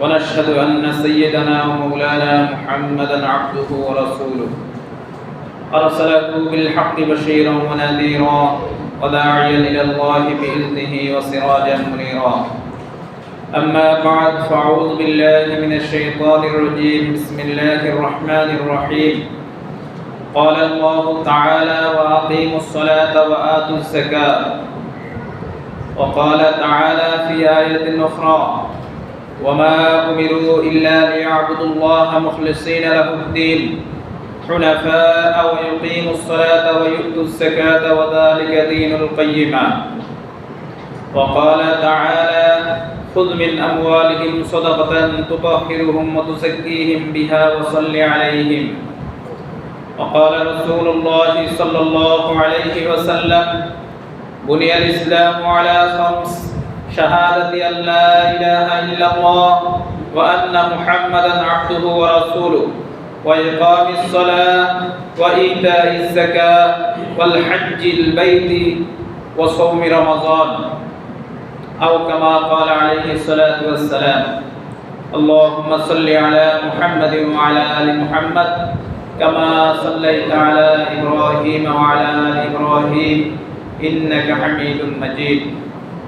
ونشهد أن سيدنا ومولانا محمدا عبده ورسوله. أرسله بالحق بشيرا ونذيرا وداعيا إلى الله بإذنه وسراجا منيرا. أما بعد فأعوذ بالله من الشيطان الرجيم. بسم الله الرحمن الرحيم. قال الله تعالى وأقيموا الصلاة وآتوا الزكاة. وقال تعالى في آية أخرى وما أمروا إلا ليعبدوا الله مخلصين له الدين حنفاء ويقيموا الصلاة ويؤتوا الزكاة وذلك دين القيمة. وقال تعالى خذ من أموالهم صدقة تطهرهم وتزكيهم بها وصل عليهم. وقال رسول الله صلى الله عليه وسلم بني الإسلام على خمس شهادة أن لا إله إلا الله وأن محمدا عبده ورسوله وإقام الصلاة وإيتاء الزكاة والحج البيت وصوم رمضان أو كما قال عليه الصلاة والسلام اللهم صل على محمد وعلى آل محمد كما صليت على إبراهيم وعلى آل إبراهيم إنك حميد مجيد.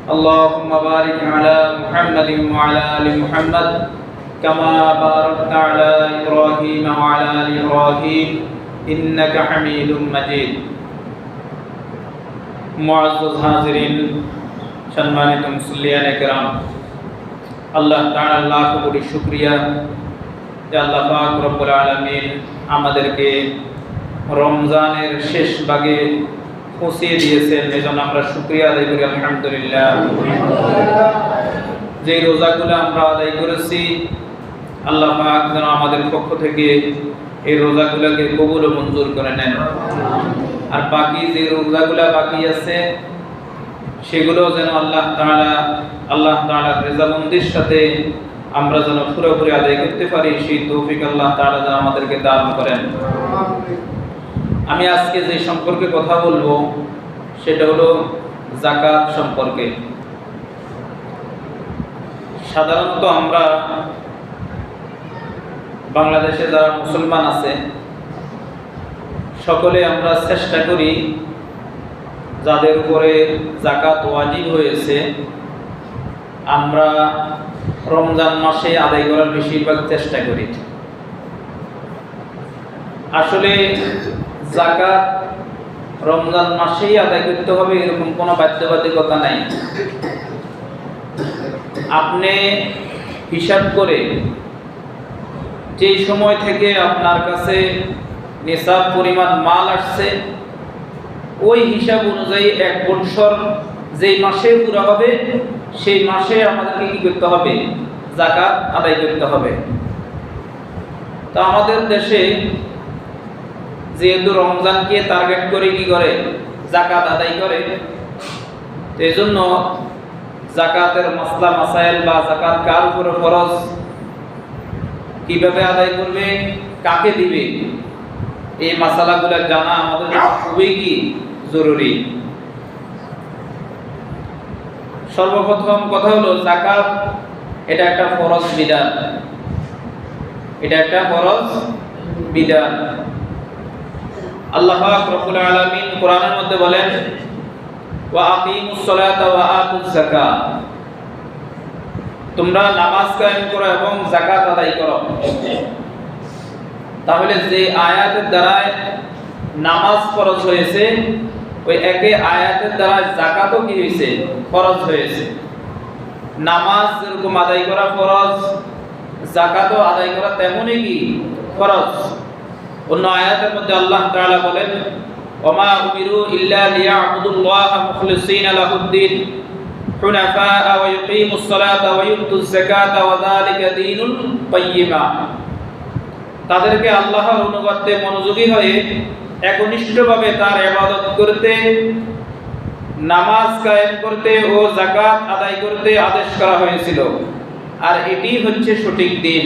اللهم بارك على محمد وعلى ال محمد كما باركت على ابراهيم وعلى ال ابراهيم انك حميد مجيد মুআজ্জাজ হাজিরিন সম্মানিত মুসল্লিয়ান একরাম আল্লাহ তাআলা লাখ কোটি শুকরিয়া যে আল্লাহ পাক রব্বুল আলামিন আমাদেরকে রমজানের শেষ ভাগে পৌঁছিয়ে দিয়েছেন। এজন্য আমরা শুক্রিয়া আদায় করি, আলহামদুলিল্লাহ। যে রোজাগুলো আমরা আদায় করেছি, আল্লাহ যেন আমাদের পক্ষ থেকে এই রোজাগুলোকে কবুল ও মঞ্জুর করে নেন। আর বাকি যে রোজাগুলো বাকি আছে, সেগুলো যেন আল্লাহ তাআলা, আল্লাহ তাআলার রেজামন্দির সাথে আমরা যেন পুরোপুরি আদায় করতে পারি, সেই তৌফিক আল্লাহ তাআলা যেন আমাদেরকে দান করেন। আমি আজকে যে সম্পর্কে কথা বলব, সেটা হলো জাকাত সম্পর্কে। সাধারণত আমরা বাংলাদেশে যারা মুসলমান আছে, সকলে আমরা চেষ্টা করি যাদের উপরে জাকাত ওয়াজিব হয়েছে, আমরা রমজান মাসে আদায় করার বেশিরভাগ চেষ্টা করি। আসলে জাকাত রমজান মাসেই আদায় করতে হবে, এরকম কোনো বাধ্যবাধকতা নাই। আপনি হিসাব করে যে সময় থেকে আপনার কাছে নেশাব পরিমাণ মাল আসছে, ওই হিসাব অনুযায়ী এক বৎসর যেই মাসে পুরো হবে, সেই মাসে আমাদেরকে কি করতে হবে? জাকাত আদায় করতে হবে। তা আমাদের দেশে যেহেতু রমজানকে টার্গেট করে কি করে? জাকাত আদায় করে। এই জন্য জাকাতের মাসলা, মাসাইল বা জাকাত কার উপরে ফরজ? কীভাবে আদায় করবে? কাকে দিবে? এই মাসালাগুলো জানা আমাদের খুবই কি জরুরি। সর্বপ্রথম কথা হলো জাকাত এটা একটা ফরজ বিধান। এটা একটা ফরজ বিধান। আল্লাহ রব্বুল আলামিন কোরআনের মধ্যে বলেন, ওয়া আকিমুস সালাতা ওয়া আতুজ যাকাত। তোমরা নামাজ কায়েম করো এবং যাকাত আদায় করো। তাহলে যে আয়াতের দ্বারা নামাজ ফরজ হয়েছে, ওই একে আয়াতের দ্বারা যাকাতও কি হয়েছে? ফরজ হয়েছে। নামাজ যেরকম আদায় করা ফরজ, যাকাতও আদায় করা তেমনই কি? ফরজ। অন্য আয়াতের মধ্যে আল্লাহ তাআলা বলেন ওমা উমিরু ইল্লা লিয়াবুদুল্লাহ মুখলিসিনা লাহুদ্দিন حنفاء ويقيموا الصلاة ويؤتوا الزكاة وذلك دين القيمة তাদেরকে আল্লাহর অনুগত্যে মনোযোগী হয়ে একনিষ্ঠভাবে তার ইবাদত করতে নামাজ কায়েম করতে ও জাকাত আদায় করতে আদেশ করা হয়েছিল আর এটি হচ্ছে সঠিক দিন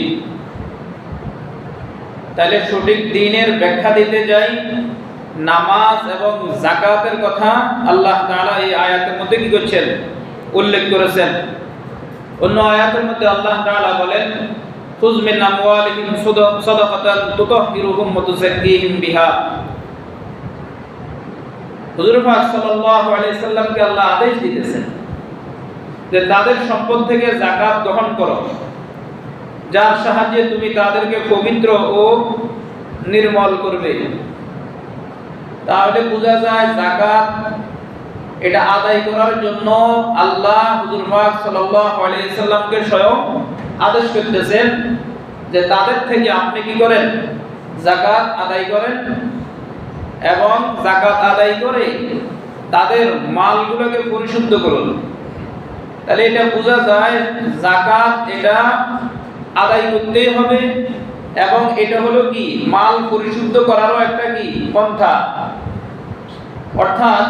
তাহলে সঠিক দিনের ব্যাখ্যা দিতে যাই। নামাজ এবং জাকাতের কথা আল্লাহ তাআলা এই আয়াতের মধ্যে কি করছেন? উল্লেখ করেছেন। অন্য আয়াতের মধ্যে আল্লাহ তাআলা বলেন খুজ মিন আমওয়ালিহিম সাদাকাতান তুতাহহিরুহুম ওয়া তুযাক্কিহিম বিহা। হুজুর পাক সাল্লাল্লাহু আলাইহি সাল্লামকে আল্লাহ আদেশ দিতেছেন যে তাদের সম্পদ থেকে যাকাত গ্রহণ করো। যার সাহায্যে তুমি তাদেরকে পবিত্র ও নির্মল করবে। তাহলে বোঝা যায় যাকাত এটা আদায় করার জন্য আল্লাহ সাল্লামকে স্বয়ং আদেশ করতেছেন যে তাদের থেকে আপনি কি করেন? জাকাত আদায় করেন এবং জাকাত আদায় করে তাদের মালগুলোকে পরিশুদ্ধ করুন। তাহলে এটা বোঝা যায় জাকাত এটা আদায় করতেই হবে। এবং এটা হলো কি? মাল পরিশুদ্ধ করারও একটা কি? পন্থা। অর্থাৎ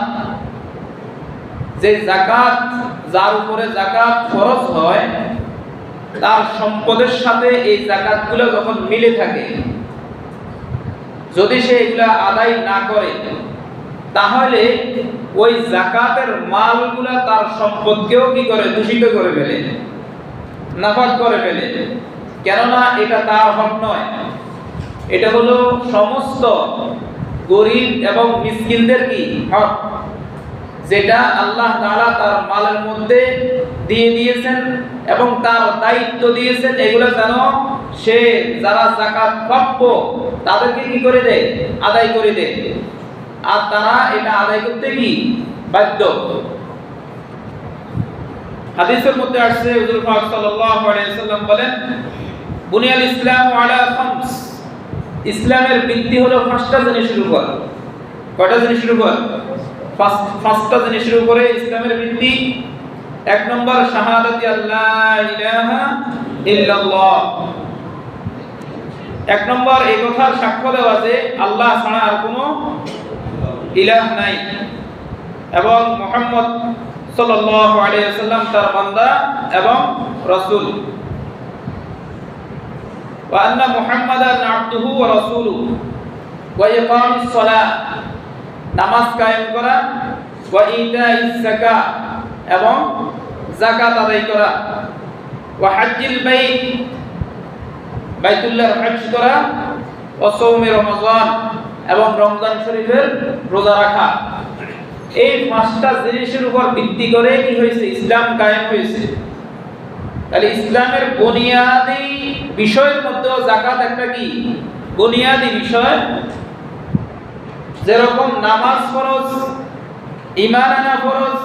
যে জাকাত যার উপরে জাকাত খরচ হয়, তার সম্পদের সাথে এই জাকাতগুলো যখন মিলে থাকে, যদি সে এগুলা আদায় না করে, তাহলে ওই জাকাতের মালগুলা তার সম্পদকেও কি করে? দূষিত করে ফেলে। নাফাক করে ফেলে। কেননা এটা তার হক নয়। এটা হলো সমস্ত গরিব এবং মিসকিনদের কি? হক। যেটা আল্লাহ তাআলা তার মালের মধ্যে দিয়ে দিয়েছেন এবং তার দায়িত্ব দিয়েছেন। এগুলো যেন সে যারা জাকাত প্রাপ্য, তাদেরকে কি করে দেয়? আদায় করে দেয়। আর তারা এটা আদায় করতে কি? বাধ্য। হাদিসের মধ্যে আসছে, হুজুর পাক সাল্লাল্লাহু আলাইহি সাল্লাম বলেন, বুনিয়াল ইসলাম আলা খামস। ইসলামের ভিত্তি হলো পাঁচটা জিনিসের উপর কয়টা জিনিসের উপর পাঁচটা জিনিসের উপরে ইসলামের ভিত্তি। এক নম্বর, শাহাদাতি আল্লাহ ইলাহা ইল্লাল্লাহ। এক নম্বর, এই কথার সাক্ষ্য দেওয়া যে আল্লাহ ছাড়া আর কোনো ইলাহ নাই। এবং মোহাম্মদ সাল্লাল্লাহু আলাইহি ওয়াসাল্লাম তার বান্দা এবং রাসূল। ওয়া আন্না মুহাম্মাদান আবদুহু ওয়া রাসূলুহু। ওয়া ইকামিস সালাহ, নামাজ কায়েম করা, ওয়া ইতাইস যাকাত এবং যাকাত আদায় করা। ওয়া হজ্জিল বাইত, বাইতুল্লাহর হজ করা ও সৌমে রমজান এবং রমজান শরীফের রোজা রাখা। এই পাঁচটা জিনিসের উপর ভিত্তি করে কি হয়েছে? ইসলাম কায়েম হয়েছে। তাহলে ইসলামের বুনিয়াদি বিষয়ের মধ্যে জাকাত একটা কি? বুনিয়াদি বিষয়। যেরকম নামাজ ফরজ ইমান আনা ফরজ,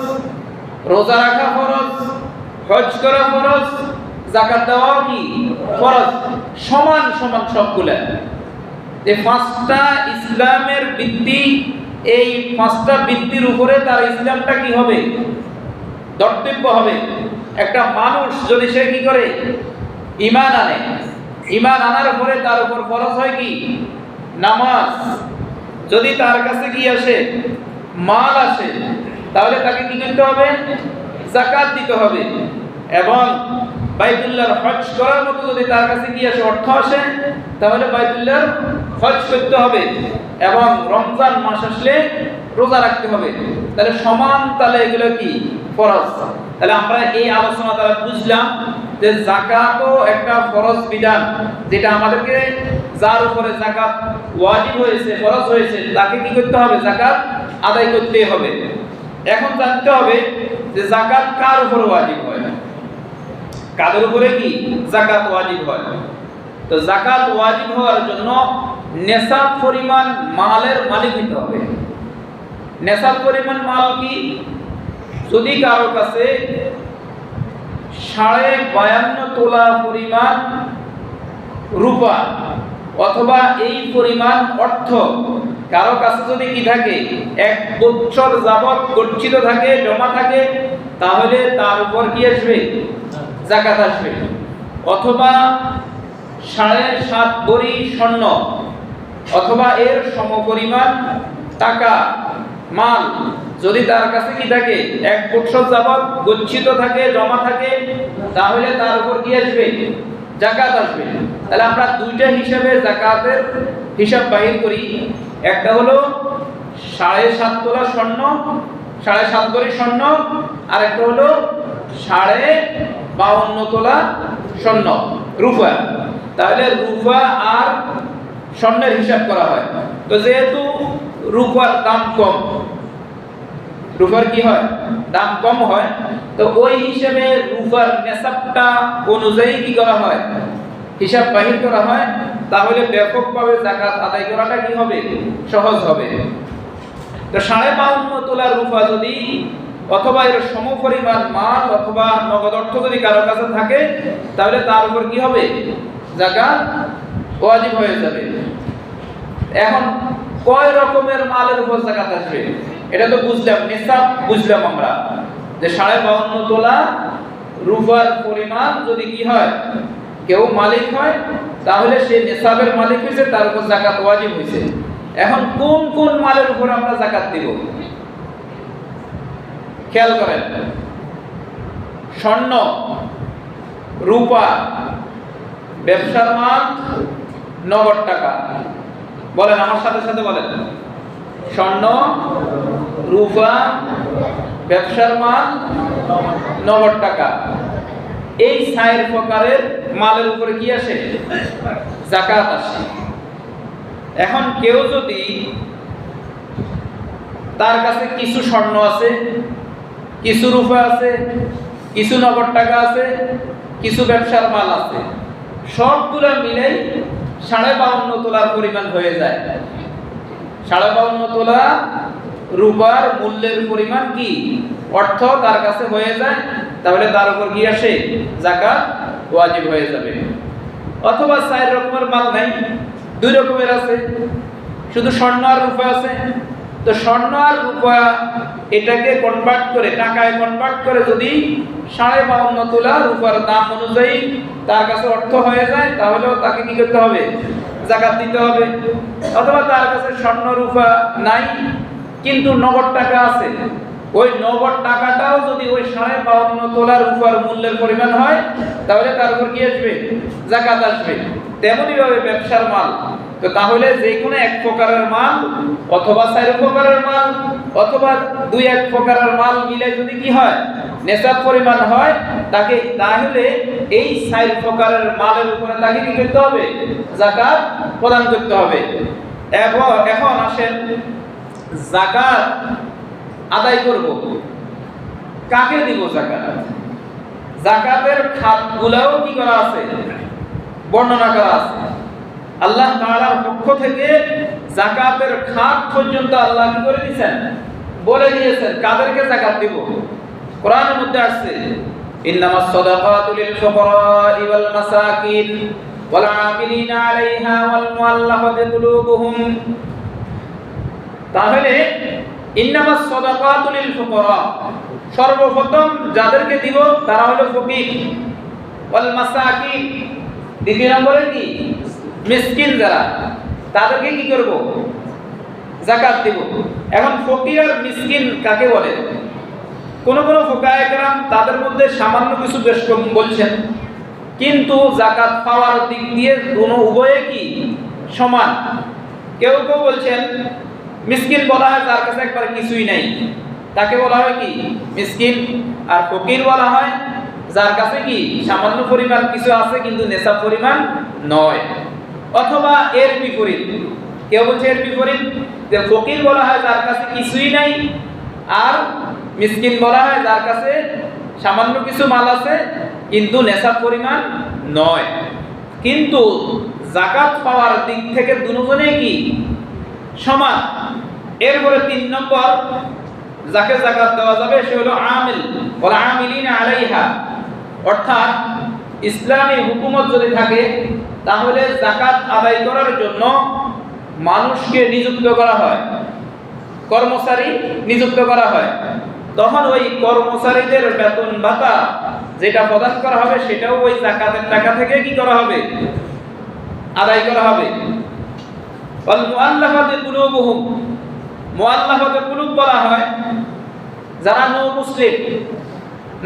রোজা রাখা ফরজ, হজ করা ফরজ জাকাত দেওয়াও কি? ফরজ। সমান সমান সবগুলা। যে পাঁচটা ইসলামের ভিত্তি এই পাঁচটা বৃত্তির উপরে তার ইসলামটা কি হবে? দর্তব্য হবে। একটা মানুষ যদি সে কি করে? ইমান আনে। ইমান আনার পরে তার উপর ফরজ হয় কি? নামাজ। যদি তার কাছে কি আসে? মাল আসে, তাহলে তাকে কি করতে হবে? জাকাত দিতে হবে। এবং বাইতুল্লাহর হজ করার মতো যদি তার কাছে কি আসে, অর্থ আসে, তাহলে বাইতুল্লাহর হজ করতে হবে এবং রমজান মাস আসলে রোজা রাখতে হবে। তাহলে সমান তাহলে এগুলো কি? ফরজ। তাহলে আমরা এই আলোচনা দ্বারা বুঝলাম যে জাকাতও একটা ফরজ বিধান, যেটা আমাদেরকে যার উপরে জাকাত ওয়াজিব হয়েছে, ফরজ হয়েছে, তাকে কি করতে হবে? জাকাত আদায় করতে হবে। এখন জানতে হবে যে জাকাত কার উপর ওয়াজিব? কাদের উপরে কি? জাকাত ওয়াজিব হয়। তো জাকাত ওয়াজিব হওয়ার জন্য নেশাব পরিমাণ মালের মালিক হতে হবে। নেশাব পরিমাণ মাল কি? যদি কারও কাছে সাড়ে বায়ান্ন তোলা পরিমাণ রূপা অথবা এই পরিমাণ অর্থ কারও কাছে যদি কি থাকে, এক বছর যাবৎ গচ্ছিত থাকে, জমা থাকে, তাহলে তার উপর কি আসবে? জাকাত আসবে। অথবা সাড়ে সাত বড়ি স্বর্ণ, অথবা এর সমপরিমাণ টাকা, মাল। যদি তার কাছে কি থাকে, এক বছর যাবৎ গচ্ছিত থাকে, জমা থাকে, তাহলে তার উপর কি আসবে? জাকাত আসবে। তাহলে আমরা দুইটা হিসাবে জাকাতের হিসাব বাহির করি। একটা হলো সাড়ে সাত তোলা স্বর্ণ, সাড়ে সাত ভরি স্বর্ণ আর একটা হলো সাড়ে বাউন্ন তোলা স্বর্ণ, রুফা। তাহলে রুফা আর স্বর্ণের হিসাব করা হয়। তো যেহেতু রুফার দাম কম, রুফার কি হয়? দাম কম হয়, তো ওই হিসেবে রুফার নেশাবটা অনুযায়ী কি করা হয়? হিসাব বাহির করা হয়, তাহলে ব্যাপকভাবে জাকাত আদায় করাটা কি হবে? সহজ হবে। তো সাড়ে বাউন্ন তোলা রূপা যদি অথবা এর সমপরিমাণ মাল অথবা নগদ অর্থ যদি কারও কাছে থাকে, তাহলে তার উপর কি হবে? জাকাত ওয়াজিব হয়ে যাবে। এখন কয় রকমের মালের উপর জাকাত আসবে? এটা তো বুঝলাম, নিসাব বুঝলাম আমরা। যে সাড়ে বাউন্ন তোলা রূপার পরিমাণ যদি কি হয়, কেউ মালিক হয়, তাহলে সে নিসাবের মালিক হয়েছে, তার উপর জাকাত ওয়াজিব হয়েছে। এখন কোন কোন মালের উপর আমরা জাকাত দিব? খেয়াল করেন। স্বর্ণ, রূপা, ব্যবসার মাল নগদ টাকা। বলেন, আমার সাথে সাথে বলেন। স্বর্ণ, রূপা, ব্যবসার মাল নগদ টাকা। এই সাইর প্রকারের মালের উপরে কি আসে? জাকাত আসে। এখন কেউ যদি তার কাছে কিছু স্বর্ণ আছে কিছু রূপা আছে, কিছু নগদ টাকা আছে, কিছু ব্যবসার মাল আছে। সবগুলো মিলেই সাড়ে বাউন্ন তোলার পরিমাণ হয়ে যায়। সাড়ে বাউন্ন তোলা রূপার মূল্যের পরিমাণ কি? অর্থ তার কাছে হয়ে যায়, তাহলে তার উপর কি আসে? জাকাত ওয়াজিব হয়ে যাবে। অথবা চার রকমের মাল নাই, দুই রকমের আছে। শুধু স্বর্ণ আর রূপা আছে তো স্বর্ণ আর রূপা এটাকে কনভার্ট করে, টাকায় কনভার্ট করে যদি সাড়ে বাউন্ন তোলা রূপার দাম অনুযায়ী তার কাছে অর্থ হয়ে যায়, তাহলেও তাকে কি করতে হবে? জাকাত দিতে হবে। অথবা তার কাছে স্বর্ণ রূপা নাই, কিন্তু নগদ টাকা আছে। ওই নগদ টাকাটাও যদি ওই সাড়ে বাউন্ন তোলার রূপার মূল্যের পরিমাণ হয়, তাহলে তার উপর কি আসবে? জাকাত আসবে। তেমনি ভাবে ব্যবসার মাল। তো তাহলে যে কোনো এক প্রকারের মাল অথবা চার প্রকারের মাল অথবা দুই এক প্রকারের মাল মিলে যদি কি হয় নেশাব পরিমাণ হয়, তাকে তাহলে এই চার প্রকারের মালের উপরে তাকে কি করতে হবে? জাকাত প্রদান করতে হবে। এবং এখন আসেন জাকাত আদায় করব। কাকে দিব জাকাত? জাকাতের খাতগুলোও কি করা আছে? বর্ণনা করা আছে। আল্লাহ তাআলার পক্ষ থেকে জাকাতের খাত পর্যন্ত আল্লাহ কি করে দিয়েছেন? বলে দিয়েছেন। কাদেরকে জাকাত দিব? কোরআনের মধ্যে আসছে, ইন্নামাস সাদাকাতু লিল ফুকারা'i ওয়াল মাসাকিন ওয়াল 'আমিলিনা 'আলাইহা ওয়াল মুআল্লাফাতি কুলুবুহুম। তাহলে, ইন্নামাস সাদাকাতু লিল ফুকারা সর্বপ্রথম যাদেরকে দিব, তারা হলো ফকির। ওয়াল মাসাকিন। দ্বিতীয় নম্বরে কি? মিসকিন যারা, তাদেরকে কি করব? জাকাত দিব। এখন ফকির আর মিসকিন কাকে বলে? কোন কোন ফোকায়ে কেরাম তাদের মধ্যে সামান্য কিছু বেশ কম বলছেন। কিন্তু জাকাত পাওয়ার দিক দিয়ে কোনো উভয়ে কি সমান? কেউ কেউ বলছেন, মিসকিন বলা হয় তার কাছে একবার কিছুই নাই। তাকে বলা হয় কি? মিসকিন। আর ফকির বলা হয়, যার কাছে কি? সামান্য পরিমাণ কিছু আছে, কিন্তু নেশা পরিমাণ নয়। অথবা এর বিপরীত। কেউ বলছে এর বিপরীত? যে ফকির বলা হয় যার কাছে কিছুই নাই, আর মিসকিন বলা হয় যার কাছে সামান্য কিছু মাল আছে, কিন্তু নেশার পরিমাণ নয়। কিন্তু জাকাত পাওয়ার দিক থেকে দুজনে কি? সমান। এরপরে তিন নম্বর, যাকে জাকাত দেওয়া যাবে, সে হলো আমিল। বলে আমিলিনা আলাইহা। অর্থাৎ ইসলামী হুকুমত যদি থাকে তাহলে জাকাত আদায় করার জন্য মানুষকে নিযুক্ত করা হয়। কর্মচারী নিযুক্ত করা হয়। তখন ওই কর্মচারীদের বেতন ভাতা যেটা প্রদান করা হবে, সেটাও ওই জাকাতের টাকা থেকে কি করা হবে? আদায় করা হবে। মুআল্লাফাতি কুলুব বলা হয়, যারা নৌ মুসলিম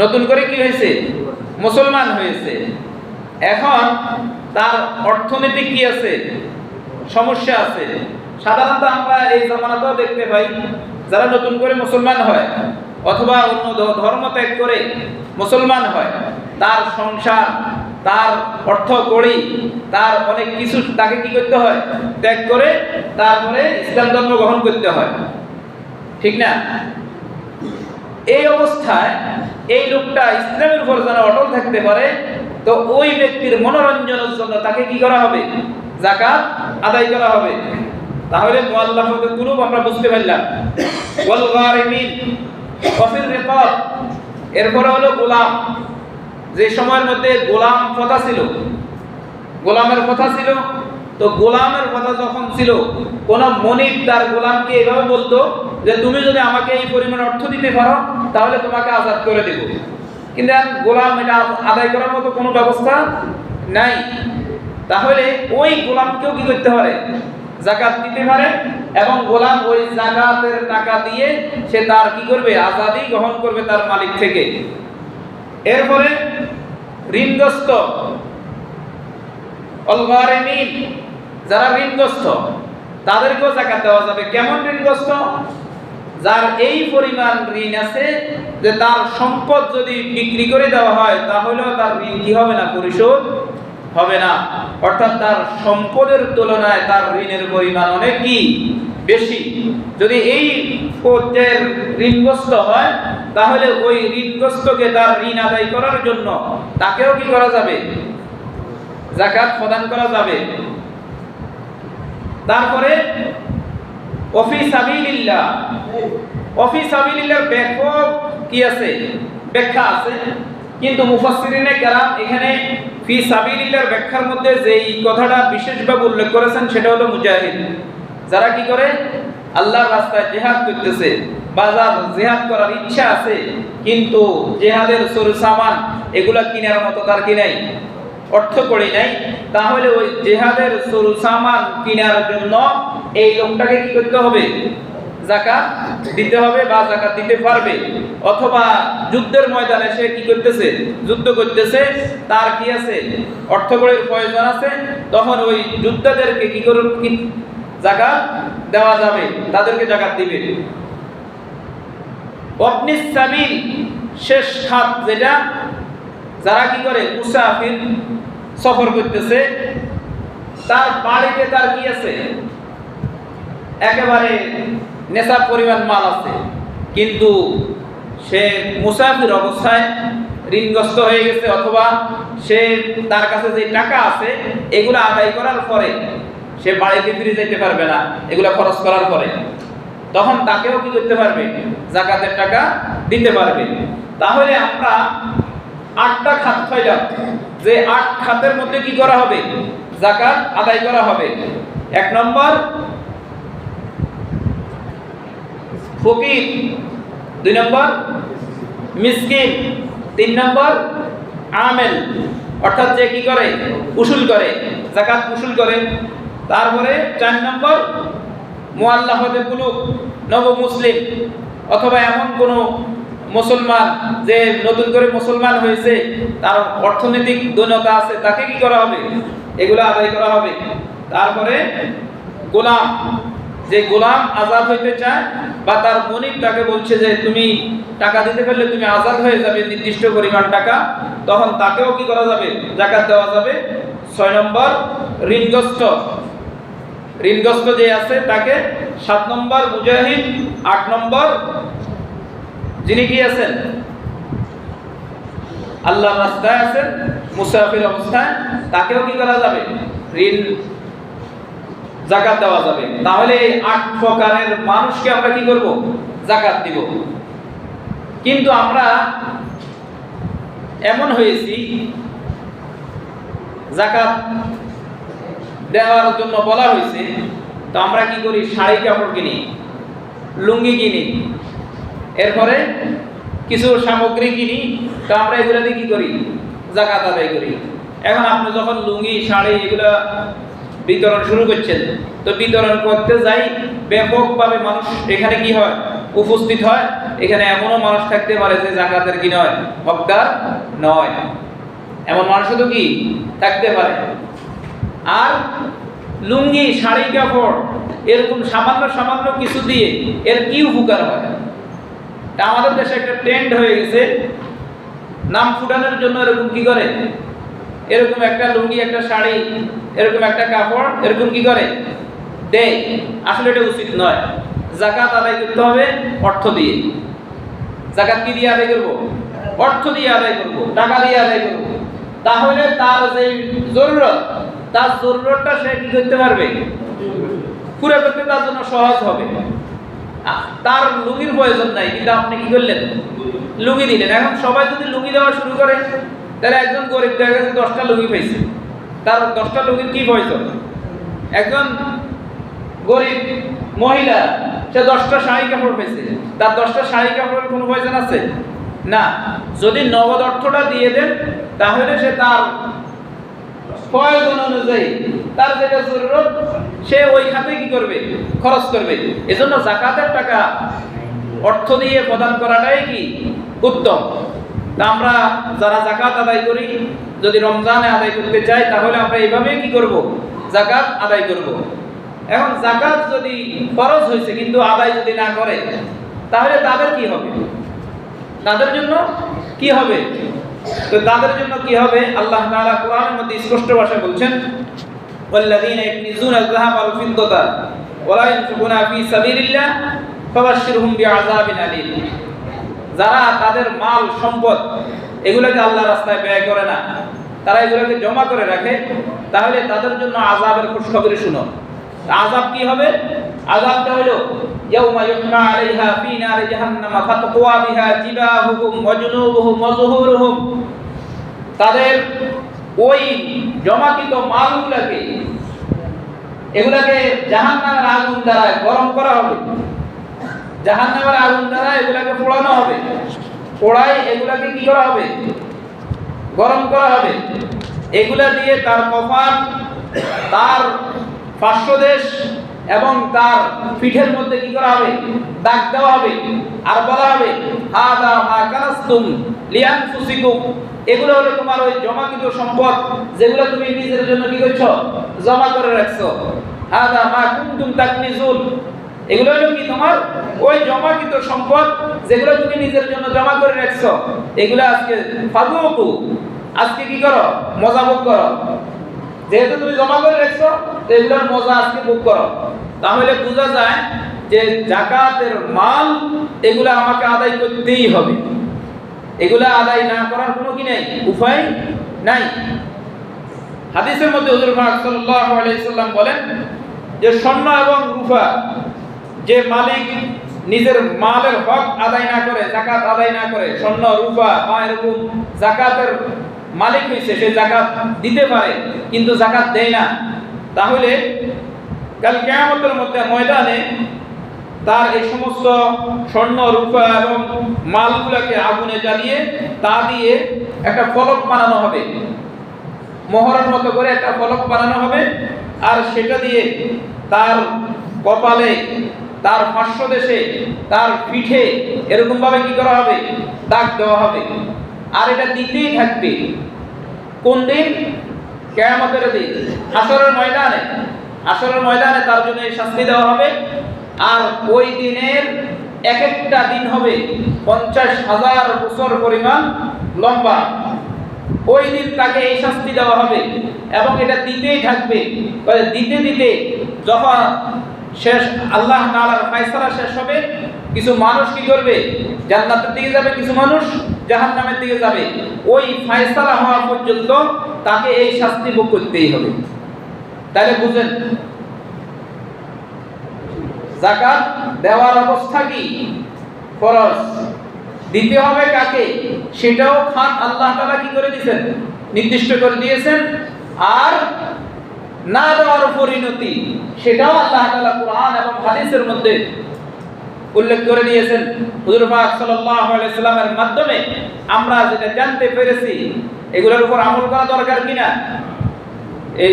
নতুন করে কি হয়েছে? মুসলমান হয়েছে। এখন তার অর্থনৈতিক কি আছে? সমস্যা আছে। সাধারণত আমরা এই জামানাতেও দেখতে পাই, যারা নতুন করে মুসলমান হয় অথবা অন্য ধর্ম ত্যাগ করে মুসলমান হয়, তার সংসার, তার অর্থ কড়ি, তার অনেক কিছু তাকে কি করতে হয়? ত্যাগ করে তারপরে ইসলাম ধর্ম গ্রহণ করতে হয়। ঠিক না? এই অবস্থায় এই লোকটা ইসলামের উপর যেন অটল থাকতে পারে তো ওই ব্যক্তির মনোরঞ্জনের জন্য তাকে কি করা হবে? জাকাত আদায় করা হবে। তাহলে মুআল্লাফাতে কুলুব আমরা বুঝতে পারলাম। ওয়াল গারিমিন ওয়াফিল রিকাব এরপরে হলো গোলাম। যে সময়ের মধ্যে গোলাম কথা ছিল। গোলামের কথা ছিল। তো গোলামের কথা যখন ছিল, কোন মনিব তার গোলামকে এভাবে বলতো যে, তুমি যদি আমাকে এই পরিমাণ অর্থ দিতে পারো, তাহলে তোমাকে আজাদ করে দেব। কিন্তু গোলাম এটা আদায় করার মতো কোনো ব্যবস্থা নাই। তাহলে ওই গোলামকেও কি করতে পারে জাকাত দিতে পারে এবং গোলাম ওই জাকাতের টাকা দিয়ে সে তার কি করবে? আজাদি গ্রহণ করবে তার মালিক থেকে। এরপরে ঋণগ্রস্ত যারা ঋণগ্রস্ত, তাদেরকেও জাকাত দেওয়া যাবে। কেমন ঋণগ্রস্ত? যার এই পরিমাণ ঋণ আছে, যে তার সম্পদ যদি বিক্রি করে দেওয়া হয়, তাহলেও তার ঋণ কি হবে না? পরিশোধ হবে না। অর্থাৎ তার সম্পদের তুলনায় তার ঋণের পরিমাণ অনেক কি? বেশি। যদি এই পর্যায়ের ঋণগ্রস্ত হয়, তাহলে ওই ঋণগ্রস্তকে তার ঋণ আদায় করার জন্য তাকেও কি করা যাবে? জাকাত প্রদান করা যাবে। তারপরে অফি সাবিলিল্লাহ। অফি সাবিলিল্লাহর ব্যাপক কি আছে? ব্যাখ্যা আছে। কিন্তু মুফাসসিরিনে কেরাম এখানে ফি সাবিলিল্লাহর ব্যাখ্যার মধ্যে যেই কথাটা বিশেষভাবে উল্লেখ করেছেন, সেটা হলো মুজাহিদ। যারা কি করে? আল্লাহর রাস্তায় জিহাদ করতেছে, বাজার জিহাদ করার ইচ্ছা আছে, কিন্তু জিহাদের সরু সামান এগুলা কেনার মতো তার কি নাই? অর্থ করে নাই তাহলে ওই জেহাদের সরু সামান কেনার জন্য এই লোকটাকে কি করতে হবে? জাকাত দিতে হবে বা জাকাত দিতে পারবে? অথবা যুদ্ধের ময়দানে সে কি করতেছে? যুদ্ধ করতেছে, তার কি আছে? অর্থকড়ির প্রয়োজন আছে, তখন ওই যোদ্ধাদেরকে কি করুন, কি জাকাত দেওয়া যাবে? তাদেরকে জাকাত দিবে। অবনিস সাবিল শেষ খাত যেটা, যারা কি করে? মুসাফির সফর করতেছে। তার বাড়িতে তার কি আছে? একেবারে নেশার পরিমাণ মাল আছে। কিন্তু সে মুসাফির অবস্থায় ঋণগ্রস্ত হয়ে গেছে অথবা সে তার কাছে যে টাকা আছে, এগুলো আদায় করার পরে সে বাড়িতে ফিরে যেতে পারবে না, এগুলো খরচ করার পরে। তখন তাকেও কি করতে পারবে? জাকাতের টাকা দিতে পারবে। তাহলে আমরা আটটা খাত পাইলাম। যে আট খাতের মধ্যে কি করা হবে? জাকাত আদায় করা হবে। এক নম্বর, ফকির। দুই নম্বর, মিসকিন। তিন নম্বর, আমেল। অর্থাৎ যে কি করে? উসুল করে। জাকাত উসুল করে। তারপরে চার নম্বর কুলুব নব মুসলিম অথবা এমন কোনো মুসলমান, যে নতুন করে মুসলমান হয়েছে, তার অর্থনৈতিক দৈনতা আছে, তাকে কি করা হবে? এগুলো আদায় করা হবে। তারপরে গোলাম, যে গোলাম আজাদ হইতে চায় বা তার মনিব তাকে বলছে যে, তুমি টাকা দিতে পারলে তুমি আজাদ হয়ে যাবে, নির্দিষ্ট পরিমাণ টাকা। তখন তাকেও কি করা যাবে? জাকাত দেওয়া যাবে। ছয় নম্বর, ঋণগ্রস্ত। ঋণগ্রস্ত যে আছে, তাকে সাত নম্বর মুজাহিদ, আট নম্বর যিনি কি আছেন? আল্লাহ রাস্তায় আছেন, মুসাফির অবস্থায়, তাকেও কি করা যাবে? ঋণ, জাকাত দেওয়া যাবে। তাহলে এই আট প্রকারের মানুষকে আমরা কি করব? জাকাত দিব। কিন্তু আমরা এমন হয়েছি, জাকাত দেওয়ার জন্য বলা হয়েছে, তো আমরা কি করি? শাড়ি কাপড় কিনি, লুঙ্গি কিনি এরপরে কিছু সামগ্রী কিনি, তো আমরা এগুলো দিয়ে কি করি? জাকাত আদায় করি। এখন আপনি যখন লুঙ্গি, শাড়ি এগুলো বিতরণ শুরু করছেন, তো বিতরণ করতে যাই ব্যাপকভাবে মানুষ এখানে কি হয়? উপস্থিত হয়। এখানে এমনও মানুষ থাকতে পারে যে জাকাতের কি নয় হকদার নয়। এমন মানুষও তো কি? থাকতে পারে। আর লুঙ্গি, শাড়ি, কাপড় এরকম সামান্য সামান্য কিছু দিয়ে এর কি উপকার হয়? আমাদের দেশে একটা ট্রেন্ড হয়ে গেছে। নাম ফুটানোর জন্য এরকম কি করে? এরকম একটা লুঙ্গি, একটা শাড়ি, এরকম একটা কাপড়, এরকম কি করে? দেয়। আসলে এটা উচিত নয়। জাকাত আদায় করতে হবে অর্থ দিয়ে। জাকাত কি দিয়ে আদায় করব? অর্থ দিয়ে আদায় করব, টাকা দিয়ে আদায় করব। তাহলে তার যে জরুরত, তার জরুরতটা সে কি করতে পারবে? পুরো করতে তার জন্য সহজ হবে। তার লুঙ্গির প্রয়োজন নাই, কিন্তু আপনি কি করলেন? লুঙ্গি দিলেন। এখন সবাই যদি লুঙ্গি দেওয়া শুরু করে, তাহলে একজন গরিব দেখা গেছে দশটা লুঙ্গি পাইছে। তার দশটা লুঙ্গির কি প্রয়োজন? একজন গরিব মহিলা, সে দশটা শাড়ি কাপড় পেয়েছে তার দশটা শাড়ি কাপড়ের কোনো প্রয়োজন আছে? না। যদি নগদ অর্থটা দিয়ে দেন, তাহলে সে তার প্রয়োজন অনুযায়ী, তার যেটা জরুরত সে ওই খাতে কি করবে? খরচ করবে। এজন্য জাকাতের টাকা অর্থ দিয়ে প্রদান করাটাই কি? উত্তম। তা আমরা যারা জাকাত আদায় করি, যদি রমজানে আদায় করতে চাই, তাহলে আমরা এইভাবেই কি করব? জাকাত আদায় করব। এখন জাকাত যদি খরচ হয়েছে, কিন্তু আদায় যদি না করে, তাহলে তাদের কি হবে? তাদের জন্য কি হবে? তো তাদের জন্য কি হবে? আল্লাহ তাআলা কোরআনের মধ্যে স্পষ্ট ভাষায় বলছেন والذين يكنزون الذهب والفضة ولا ينفقونها في سبيل الله فبشرهم بعذاب أليم যারা তাদের মাল সম্পদ এগুলোকে আল্লাহ রাস্তায় ব্যয় করে না তারা এগুলোকে জমা করে রাখে তাহলে তাদের জন্য আযাবের খুশখবরি শুনো আযাব কি হবে আযাবটা হলো ইয়াউমা ইউহমা আলাইহা ফি নারি জাহান্নামা ফাতকুয়া বিহা জিবাহুহুম ওয়া জুনুবুহুম ওয়া যুহুরুহুম তাদের ওই জমাকৃত মালগুলাকে, এগুলাকে জাহান্নামের আগুন দ্বারা গরম করা হবে। জাহান্নামের আগুন দ্বারা এগুলাকে পোড়ানো হবে। পোড়াই এগুলাকে কি করা হবে? গরম করা হবে। এগুলা দিয়ে তার কপাল তার পার্শ্বদেশ এবং তার পিঠের মধ্যে কি করা হবে? দাগ দেওয়া হবে। আর বলা হবে, হাদা মা কানাস্তুম লিয়ানফুসিকুম। এগুলো হলো তোমার ওই জমাকৃত সম্পদ, যেগুলো তুমি নিজের জন্য কি করছ? জমা করে রাখছো। হাদা মা কুনতুম তাকনিজুন। এগুলো হলো কি তোমার ওই জমাকৃত সম্পদ, যেগুলো তুমি নিজের জন্য জমা করে রাখছো। এগুলো আজকে ফাদুকু। আজকে কি করো? মজা ভোগ করো। যেহেতু তুমি জমা করে রাখছো, তো এগুলোর মজা আজকে ভোগ করো। তাহলে বোঝা যায় যে জাকাতের মাল এগুলো আমাকে আদায় করতেই হবে। এগুলো আদায় না করার কোনো কি নেই? উপায় নাই। হাদিসের মধ্যে হুজুর পাক সাল্লাল্লাহু আলাইহি সাল্লাম বলেন যে স্বর্ণ এবং রূপা যে মালিক নিজের মালের হক আদায় না করে, জাকাত আদায় না করে, স্বর্ণ, রূপা বা এরকম জাকাতের মালিক হয়েছে সে জাকাত দিতে পারে কিন্তু জাকাত দেয় না। তাহলে কাল কেয়ামতের মধ্যে ময়দানে তার এই সমস্ত স্বর্ণ, রূপা এবং মালগুলোকে আগুনে জ্বালিয়ে তা দিয়ে একটা ফলক বানানো হবে। মোহরের মতো করে একটা ফলক বানানো হবে আর সেটা দিয়ে তার কপালে, তার পার্শ্ব দেশে, তার পিঠে এরকম ভাবে কি করা হবে? দাগ দেওয়া হবে। আর এটা দিতেই থাকবে। কোন দিন? কেয়ামতের দিন। আসরের ময়দানে। আসরের ময়দানে তার জন্য শাস্তি দেওয়া হবে। আর ওই দিনের এক একটা দিন হবে পঞ্চাশ হাজার বছর পরিমাণ লম্বা। ওই দিন তাকে এই শাস্তি দেওয়া হবে এবং এটা দিতেই থাকবে। দিতে দিতে যখন শেষ আল্লাহ তাআলার ফয়সালা শেষ হবে, কিছু মানুষ কি করবে? জান্নাতের দিকে যাবে কিছু মানুষ? জাহান্নামের দিকে যাবে। ওই ফয়সালা হওয়া পর্যন্ত তাকে এই শাস্তি ভোগ করতেই হবে। তাহলে বুঝেন জাকাত দেওয়ার অবস্থা কি? ফরজ। দিতে হবে কাকে? সেটাও খান আল্লাহ তাআলা কি করে দিয়েছেন? নির্দিষ্ট করে দিয়েছেন। আর না দেওয়ার পরিণতি, সেটাও আল্লাহ তাআলা কোরআন এবং হাদিসের মধ্যে উল্লেখ করে দিয়েছেন। হুজুর পাক সাল্লাল্লাহু আলাইহি সাল্লামের মাধ্যমে আমরা যেটা জানতে পেরেছি, এগুলোর উপর আমল করা দরকার কিনা? এই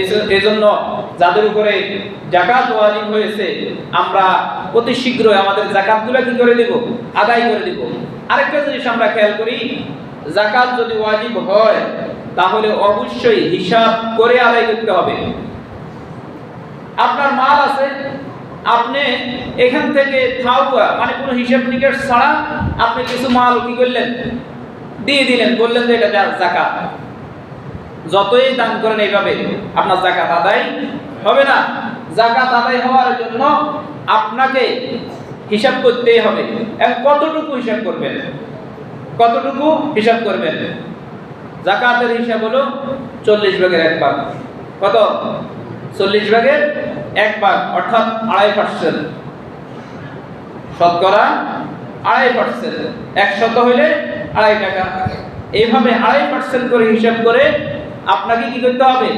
যাদের উপরে জাকাত ওয়াজিব হয়েছে, আমরা অতি শীঘ্রই আমাদের জাকাতগুলো কি করে দেব? আদায় করে দেব। আরেকটা জিনিস আমরা খেয়াল করি জাকাত যদি ওয়াজিব হয়, তাহলে অবশ্যই হিসাব করে আদায় করতে হবে। আপনার মাল আছে, আপনি এখান থেকে থাউয়া মানে কোনো হিসাব নিকাশ ছাড়া আপনি কিছু মাল কি করলেন? দিয়ে দিলেন, বললেন যে এটা জাকাত যতই দান করেন এইভাবে আপনার জাকাত আদায় হবে না। জাকাত আদায় হওয়ার জন্য আপনাকে হিসাব করতেই হবে। কতটুকু হিসাব করবেন? কতটুকু হিসাব করবেন? জাকাতের হিসাব হলো চল্লিশ ভাগের এক ভাগ। কত? চল্লিশ ভাগের এক ভাগ, অর্থাৎ আড়াই পার্সেন্ট। শতকরা আড়াই পার্সেন্ট। একশত হইলে আড়াই টাকা। এইভাবে আড়াই পার্সেন্ট করে হিসাব করে আপনাকে কি করতে হবে?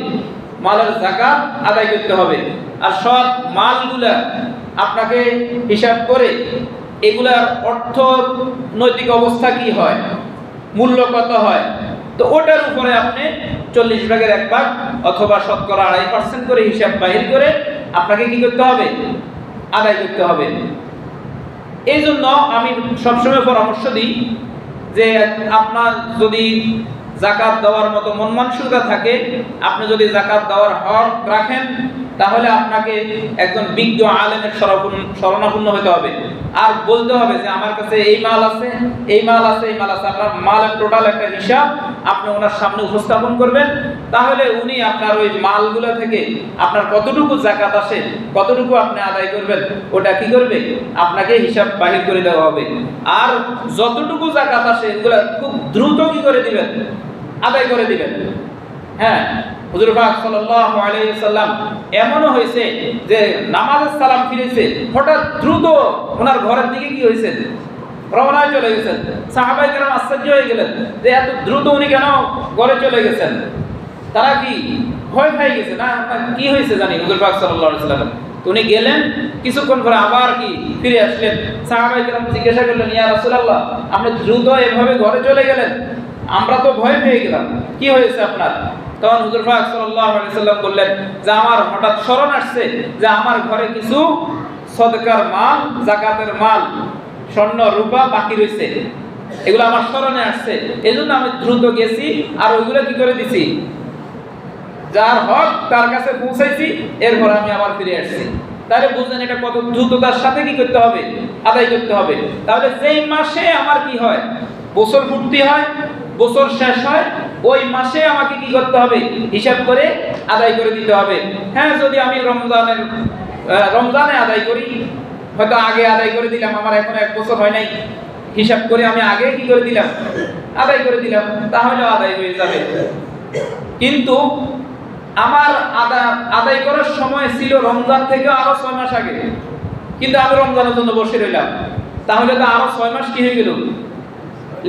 মালের জাকাত আদায় করতে হবে। আর সব মালগুলা আপনাকে হিসাব করে এগুলার অর্থ নৈতিক অবস্থা কি হয়? মূল্য কত হয়? তো ওটার উপরে আপনি চল্লিশ ভাগের এক ভাগ অথবা শতকরা আড়াই পার্সেন্ট করে হিসাব বাহির করে আপনাকে কি করতে হবে? আদায় করতে হবে। এই জন্য আমি সবসময় পরামর্শ দিই যে আপনার যদি জাকাত দেওয়ার মতো মন থাকে, আপনি যদি জাকাত দেওয়ার হক রাখেন, তাহলে আপনাকে একজন বিজ্ঞ আলেমের শরণাপন্ন হতে হবে। আর বলতে হবে যে, আমার কাছে এই মাল আছে, এই মাল আছে, এই মাল আছে। আপনার মালের টোটাল একটা হিসাব আপনি ওনার সামনে উপস্থাপন করবেন। তাহলে উনি আপনার ওই মালগুলো থেকে আপনার কতটুকু জাকাত আসে, কতটুকু আপনি আদায় করবেন, ওটা কি করবে? আপনাকে হিসাব বাহির করে দেওয়া হবে। আর যতটুকু জাকাত আসে, এগুলো খুব দ্রুত কি করে দিবেন? আদায় করে দিবেন। হ্যাঁ এমনও হয়েছে যে ফিরেছে, হঠাৎ দ্রুত ওনার ঘরের দিকে কি হয়েছে চলে গেছেন। সাহাবাই আশ্চর্য হয়ে গেলেন যে এত দ্রুত উনি কেন ঘরে চলে গেছেন? তারা কি ভয় গেছে? না কি হয়েছে জানি হুজুর সাল্লাম উনি গেলেন, কিছুক্ষণ পরে আবার কি ফিরে আসলেন। সাহাবাই জিজ্ঞাসা করলেন, ইয়া আপনি দ্রুত এভাবে ঘরে চলে গেলেন? আমরা তো ভয় পেয়ে গেলাম। কি হয়েছে আপনার? তখন হুজুর সাল্লাল্লাহু সাল্লাম বললেন, যে আমার হঠাৎ স্মরণ আসছে, যে আমার ঘরে কিছু সদকার মাল, জাকাতের মাল, স্বর্ণ, রূপা বাকি রয়েছে, এগুলো আমার স্মরণে আসছে। এই জন্য আমি দ্রুত গেছি আর ওইগুলো কি করে দিছি? যার হক তার কাছে পৌঁছাইছি, এরপর আমি আবার ফিরে আসছি। তাহলে বুঝলেন এটা কত দ্রুততার সাথে কি করতে হবে? আদায় করতে হবে। তাহলে যেই মাসে আমার কি হয়? বছর পূর্তি হয় বছর শেষ হয়, ওই মাসে আমাকে কি করতে হবে? হিসাব করে আদায় করে দিতে হবে। হ্যাঁ যদি আমি রমজানের রমজানে আদায় করি, হয়তো আগে আদায় করে দিলাম, আমার এখন এক বছর হয় নাই। হিসাব করে আমি আগে কি করে দিলাম? আদায় করে দিলাম, তাহলেও আদায় হয়ে যাবে। কিন্তু আমার আদা, আদায় করার সময় ছিল রমজান থেকে আরও ছয় মাস আগে। কিন্তু আমি রমজানের জন্য বসে রইলাম। তাহলে তো আরও ছয় মাস কি হয়ে গেল?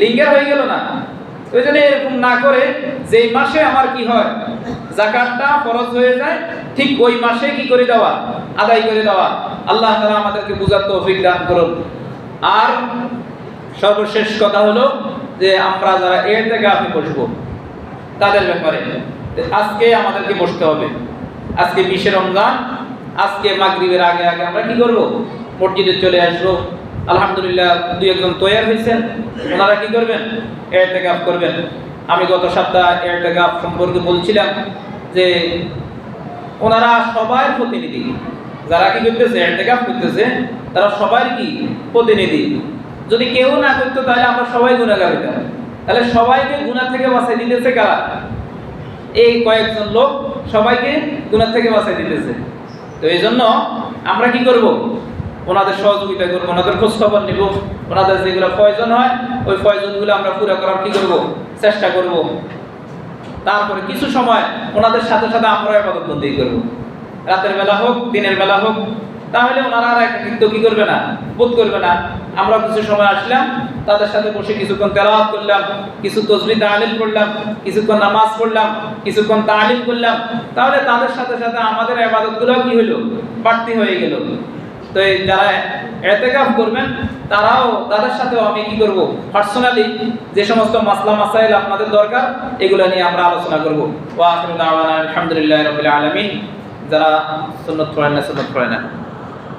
লিঙ্গের হয়ে গেল না? ওই জন্য এরকম না করে যে মাসে আমার কি হয়, জাকাতটা ফরজ হয়ে যায়, ঠিক ওই মাসে কি করে দেওয়া? আদায় করে দেওয়া। আল্লাহ তাআলা আমাদেরকে বুঝার তৌফিক দান করুন। আর সর্বশেষ কথা হলো যে আমরা যারা এর থেকে আপনি বসবো, তাদের ব্যাপারে আজকে আমাদেরকে বসতে হবে। আজকে বিশে রমজান, আজকে মাগরিবের আগে আগে আমরা কি করব? মসজিদে চলে আসব। আলহামদুলিল্লাহ, দুই একজন তৈরি হয়েছেন। ওনারা কি করবেন? এরতেকাফ করবেন। আমি গত সপ্তাহ এরতেকাফ সম্পর্কে বলছিলাম যে ওনারা সবার প্রতিনিধি। যারা কি করতেছে? এরতেকাফ করতেছে, তারা সবার কি? প্রতিনিধি। যদি কেউ না করতো, তাহলে আমরা সবাই গুণাগার হইতাম। তাহলে সবাইকে গুণা থেকে বাঁচাই দিতেছে কারা? এই কয়েকজন লোক সবাইকে গুণার থেকে বাঁচাই দিতেছে। তো এই জন্য আমরা কি করব? ওনাদের সহযোগিতা করব, ওনাদের খোঁজখবর নিব। ওনাদের যেগুলো প্রয়োজন হয়, ওই প্রয়োজনগুলো আমরা পুরো করার কি করব? চেষ্টা করব। তারপরে কিছু সময় ওনাদের সাথে সাথে আমরা এবাদত বন্দি করব। রাতের বেলা হোক, দিনের বেলা হোক, তাহলে ওনারা আর একাকিত্ব কি করবে না, বোধ করবে না। আমরা কিছু সময় আসলাম, তাদের সাথে বসে কিছুক্ষণ তেলাওয়াত করলাম কিছু তসবি তালিম করলাম কিছুক্ষণ নামাজ পড়লাম, কিছুক্ষণ তালিম করলাম। তাহলে তাদের সাথে সাথে আমাদের আবাদতগুলো কি হলো? বাড়তি হয়ে গেল। তো যারা এতেকাফ করবেন, তারাও তাদের সাথেও আমি কি করব? পার্সোনালি যে সমস্ত মাসলা মাসাইল আপনাদের দরকার, এগুলো নিয়ে আমরা আলোচনা করব। ওয়া আলহামদুলিল্লাহি রাব্বিল আলামিন। যারা সুন্নত পড়েন না সুন্নত পড়ে না।